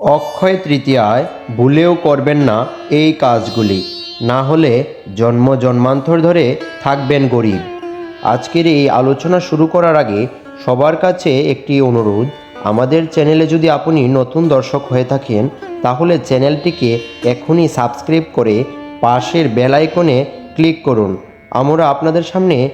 অক্ষয় তৃতীয়ায় ভুলেও করবেন না এই কাজগুলি। না হলে জন্ম জন্মান্তর ধরে থাকবেন গরিব। আজকের এই আলোচনা শুরু করার আগে সবার কাছে একটি অনুরোধ। আমাদের চ্যানেলে যদি আপনি নতুন দর্শক হয়ে থাকেন, তাহলে চ্যানেলটিকে এখনই সাবস্ক্রাইব করে পাশের বেল আইকনে ক্লিক করুন। আমরা আপনাদের সামনে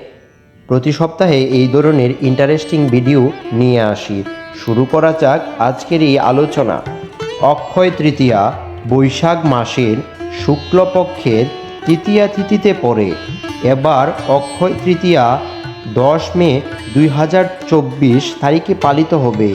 প্রতি সপ্তাহে এই ধরনের ইন্টারেস্টিং ভিডিও নিয়ে আসি। শুরু করা যাক আজকের এই আলোচনা। অক্ষয় তৃতীয়া, বৈশাখ মাসের শুক্লপক্ষের তৃতীয়া তিথিতে পড়ে। এবার অক্ষয় তৃতীয়া, দশ মে দুই হাজার চব্বিশ তারিখে পালিত হবে।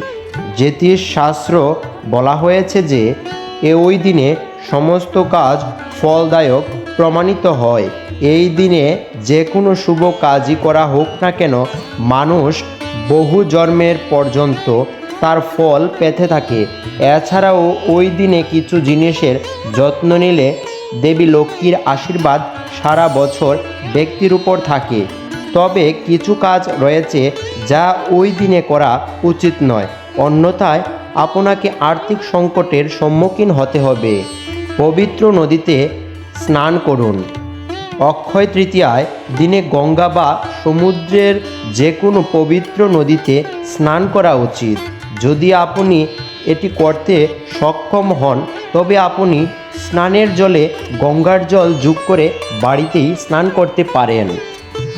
জ্যোতিষ শাস্ত্র বলা হয়েছে যে, এ ওই দিনে সমস্ত কাজ ফলদায়ক প্রমাণিত হয়। এই দিনে যে কোনো শুভ কাজই করা হোক না কেন, মানুষ বহু জন্মের পর্যন্ত তার ফল পেতে থাকে। এছাড়াও ওই দিনে কিছু জিনিসের যত্ন নিলে দেবী লক্ষ্মীর আশীর্বাদ সারা বছর ব্যক্তির উপর থাকে। তবে কিছু কাজ রয়েছে যা ওই দিনে করা উচিত নয়, অন্যথায় আপনাকে আর্থিক সংকটের সম্মুখীন হতে হবে। পবিত্র নদীতে স্নান করুন। অক্ষয় তৃতীয়ায় দিনে গঙ্গা বা সমুদ্রের যে কোনো পবিত্র নদীতে স্নান করা উচিত। যদি আপনি এটি করতে সক্ষম হন, তবে আপনি স্নানের জলে গঙ্গার জল যোগ করে বাড়িতেই স্নান করতে পারেন।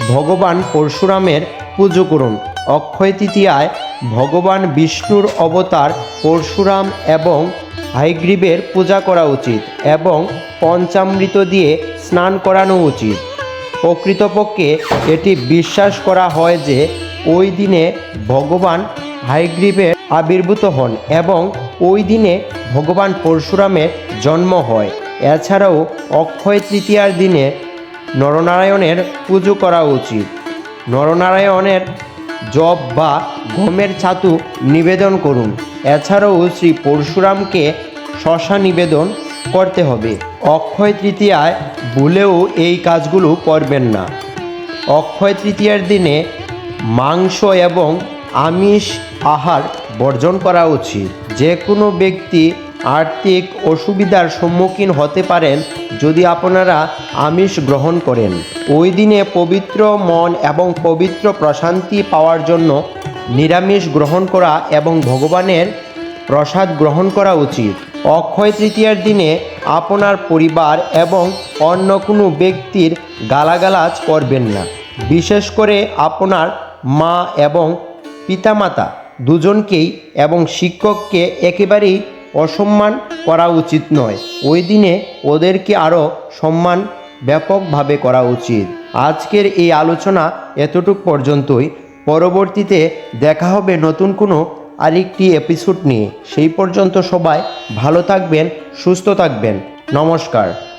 ভগবান পরশুরামের পুজো করুন। অক্ষয় তৃতীয়ায় ভগবান বিষ্ণুর অবতার পরশুরাম এবং হাইগ্রীবের পূজা করা উচিত এবং পঞ্চামৃত দিয়ে স্নান করানো উচিত। প্রকৃতপক্ষে এটি বিশ্বাস করা হয় যে ওই দিনে ভগবান হাইগ্রীবের আবির্ভূত হন এবং ওই দিনে ভগবান পরশুরামের জন্ম হয়। এছাড়াও অক্ষয় তৃতীয়ার দিনে নরনারায়ণের পুজো করা উচিত। নরনারায়ণের জব বা গমের ছাতু নিবেদন করুন। এছাড়াও শ্রী পরশুরামকে শশা নিবেদন করতে হবে। অক্ষয় তৃতীয়ায় ভুলেও এই কাজগুলো করবেন না। অক্ষয় তৃতীয়ার দিনে মাংস এবং আমিষ আহার বর্জন করা উচিত। যে কোনো ব্যক্তি আর্থিক অসুবিধার সম্মুখীন হতে পারেন যদি আপনারা আমিষ গ্রহণ করেন। ওই দিনে পবিত্র মন এবং পবিত্র প্রশান্তি পাওয়ার জন্য নিরামিষ গ্রহণ করা এবং ভগবানের প্রসাদ গ্রহণ করা উচিত। অক্ষয় তৃতীয়ার দিনে আপনার পরিবার এবং অন্য কোনো ব্যক্তির গালাগালাজ করবেন না। বিশেষ করে আপনার মা এবং পিতামাতা। দুজনকেই এবং শিক্ষককে একেবারেই অসম্মান করা উচিত নয়। ওই দিনে ওদেরকে আরও সম্মান ব্যাপকভাবে করা উচিত। আজকের এই আলোচনা এতটুক পর্যন্তই। পরবর্তীতে দেখা হবে নতুন কোনো আরেকটি এপিসোড নিয়ে। সেই পর্যন্ত সবাই ভালো থাকবেন, সুস্থ থাকবেন। নমস্কার।